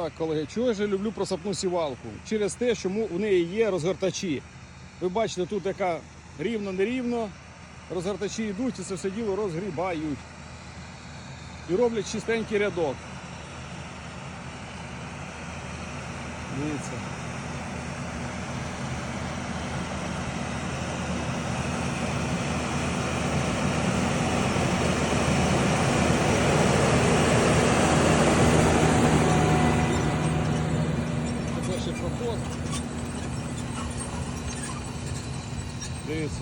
Так, колеги, чого я ж люблю просапну сівалку? Через те, що у неї є розгортачі. Ви бачите, тут яка рівно-нерівно, розгортачі йдуть і це все діло розгрібають. І роблять чистенький рядок. Дивіться. Дивіться.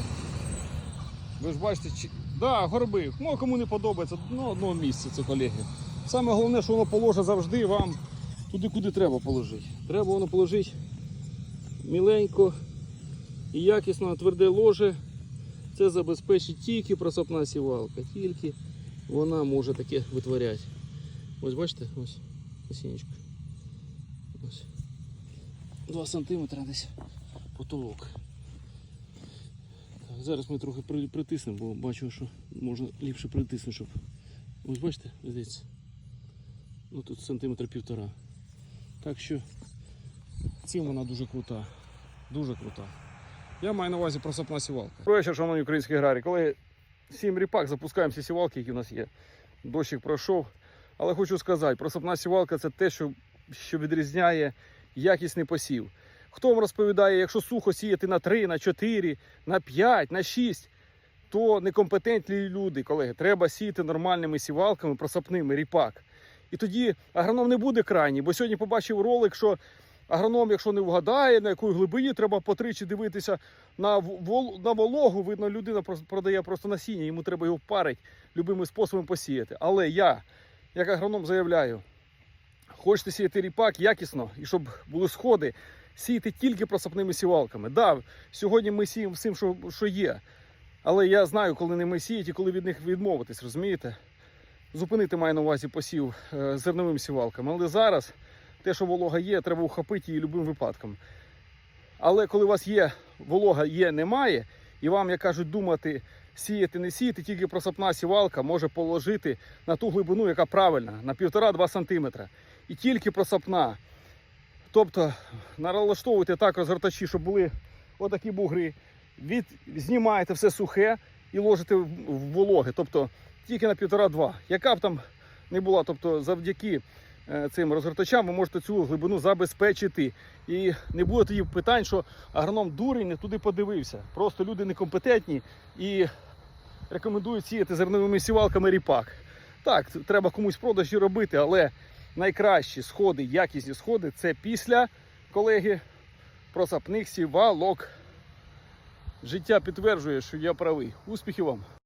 Ви ж бачите, чи... да, горби. Ну, кому не подобається, ну, одного місця це колеги. Саме головне, що воно положить завжди вам туди, куди треба положити. Треба воно положити міленько і якісно на тверде ложе. Це забезпечить тільки просопна сівалка, тільки вона може таке витворяти. Ось бачите, ось насінечко. Ось. 2 сантиметри десь потолок. Зараз ми трохи притиснемо, бо бачу, що можна ліпше притиснути, щоб. Ось бачите, здається. Ну тут сантиметр півтора. Так що цим вона дуже крута. Дуже крута. Я маю на увазі просопна сівалка. Вечір, шановні українські аграрії. Коли сім ріпак запускаємо всі сівалки, які в нас є. Дощик пройшов. Але хочу сказати, просопна сівалка це те, що, що відрізняє якісний посів. Хто вам розповідає, якщо сухо сіяти на 3, на 4, на 5, на 6, то некомпетентні люди, колеги. Треба сіяти нормальними сівалками, просапними, ріпак. І тоді агроном не буде крайній, бо сьогодні побачив ролик, що агроном, якщо не вгадає, на якій глибині треба по тричі дивитися на, вол- на вологу. Видно, людина продає просто насіння, йому треба його парити, любими способами посіяти. Але я, як агроном, заявляю, хочете сіяти ріпак якісно і щоб були сходи, сіяти тільки просапними сівалками. Да, сьогодні ми сіємо всім, що, що є. Але я знаю, коли ними сіять і коли від них відмовитись, розумієте? Зупинити маю на увазі посів е, зерновими сівалками. Але зараз те, що волога є, треба ухопити її любим випадком. Але коли у вас є волога, є, немає, і вам, як кажуть, думати, сіяти, не сіяти, тільки просапна сівалка може положити на ту глибину, яка правильна, на 1,5-2 см. І тільки просапна. Тобто налаштовуйте так розгортачі, щоб були отакі бугри. Від, знімаєте все сухе і ложите в, вологе. Тобто тільки на 1,5-2. Яка б там не була, тобто завдяки е, цим розгортачам ви можете цю глибину забезпечити. І не буде тоді питань, що агроном дурень не туди подивився. Просто люди некомпетентні і рекомендують сіяти зерновими сівалками ріпак. Так, треба комусь продажі робити, але найкращі сходи, якісні сходи це після, колеги, просапних сівалок. Життя підтверджує, що я правий. Успіхів вам!